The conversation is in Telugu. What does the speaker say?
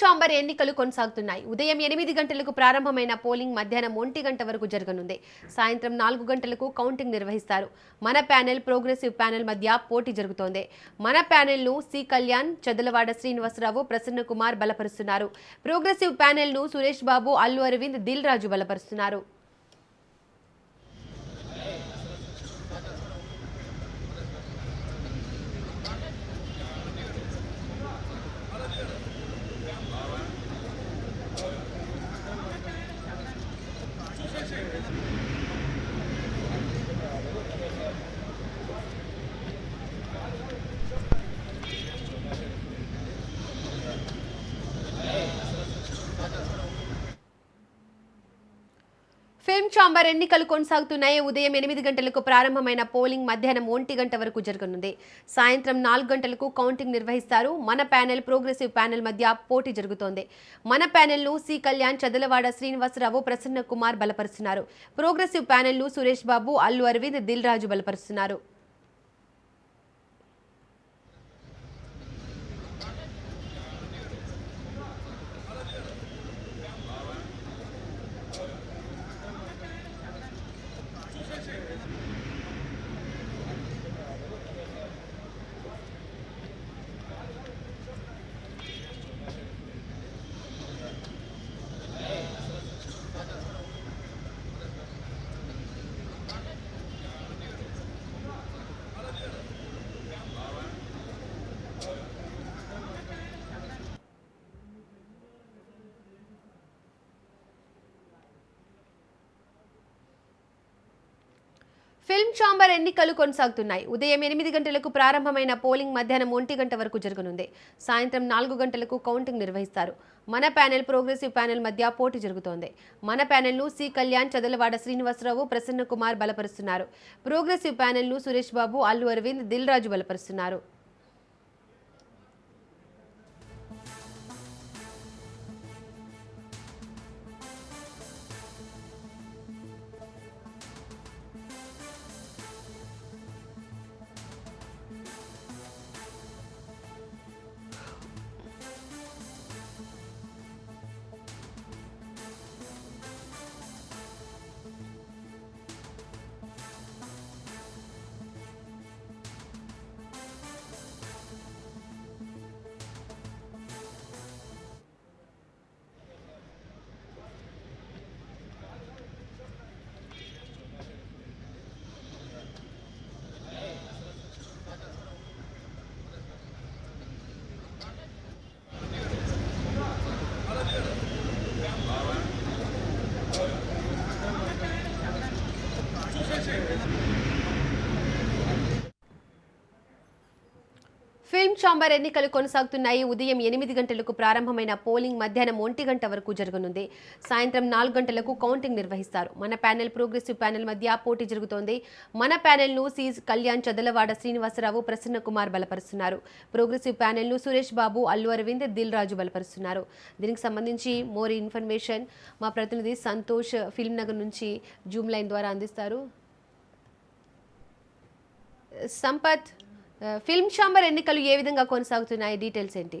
చాంబర్ ఛాంబర్ ఎన్నికలు కొనసాగుతున్నాయి. ఉదయం ఎనిమిది గంటలకు ప్రారంభమైన పోలింగ్ మధ్యాహ్నం ఒంటి గంట వరకు జరగనుంది. సాయంత్రం నాలుగు గంటలకు కౌంటింగ్ నిర్వహిస్తారు. మన ప్యానెల్ ప్రోగ్రెసివ్ ప్యానెల్ మధ్య పోటీ జరుగుతోంది. మన ప్యానెల్ను సి కళ్యాణ్ చదలవాడ శ్రీనివాసరావు ప్రసన్న కుమార్ బలపరుస్తున్నారు. ప్రోగ్రెసివ్ ప్యానెల్ను సురేష్ బాబు అల్లు అరవింద్ దిల్ రాజు బలపరుస్తున్నారు. ఫిల్మ్ ఛాంబర్ ఎన్నికలు కొనసాగుతున్నాయి. ఉదయం ఎనిమిది గంటలకు ప్రారంభమైన పోలింగ్ మధ్యాహ్నం ఒంటి గంట వరకు జరగనుంది. సాయంత్రం నాలుగు గంటలకు కౌంటింగ్ నిర్వహిస్తారు. మన ప్యానెల్ ప్రోగ్రెసివ్ ప్యానెల్ మధ్య పోటీ జరుగుతోంది. మన ప్యానెల్ను సి కళ్యాణ్ చదలవాడ శ్రీనివాసరావు ప్రసన్న కుమార్ బలపరుస్తున్నారు. ప్రోగ్రెసివ్ ప్యానెల్ను సురేష్ బాబు అల్లు అరవింద్ దిల్ రాజు బలపరుస్తున్నారు. ఫిల్మ్ ఛాంబర్ ఎన్నికలు కొనసాగుతున్నాయి. ఉదయం ఎనిమిది గంటలకు ప్రారంభమైన పోలింగ్ మధ్యాహ్నం ఒంటి గంట వరకు జరగనుంది. సాయంత్రం నాలుగు గంటలకు కౌంటింగ్ నిర్వహిస్తారు. మన ప్యానెల్ ప్రోగ్రెసివ్ ప్యానెల్ మధ్య పోటీ జరుగుతోంది. మన ప్యానెల్ను సి కళ్యాణ్ చదలవాడ శ్రీనివాసరావు ప్రసన్న కుమార్ బలపరుస్తున్నారు. ప్రోగ్రెసివ్ ప్యానెల్ను సురేష్ బాబు అల్లు అరవింద్ దిల్ రాజు బలపరుస్తున్నారు. ఫిల్మ్ ఛాంబర్ ఎన్నికలు కొనసాగుతున్నాయి. ఉదయం ఎనిమిది గంటలకు ప్రారంభమైన పోలింగ్ మధ్యాహ్నం ఒంటి గంట వరకు జరగనుంది. సాయంత్రం నాలుగు గంటలకు కౌంటింగ్ నిర్వహిస్తారు. మన ప్యానెల్ ప్రోగ్రెసివ్ ప్యానెల్ మధ్య పోటీ జరుగుతోంది. మన ప్యానెల్ను సి కళ్యాణ్ చదలవాడ శ్రీనివాసరావు ప్రసన్న కుమార్ బలపరుస్తున్నారు. ప్రోగ్రెసివ్ ప్యానెల్ను సురేష్ బాబు అల్లు అరవింద్ దిల్ రాజు బలపరుస్తున్నారు. దీనికి సంబంధించి మోర్ ఇన్ఫర్మేషన్ మా ప్రతినిధి సంతోష్ ఫిల్మ్ నగర్ నుంచి జూమ్ లైన్ ద్వారా అందిస్తారు. సంపత్ ఫిల్మ్ షాంబర్ ఎన్నికలు ఏ విధంగా కొనసాగుతున్నాయి డీటెయిల్స్ ఏంటి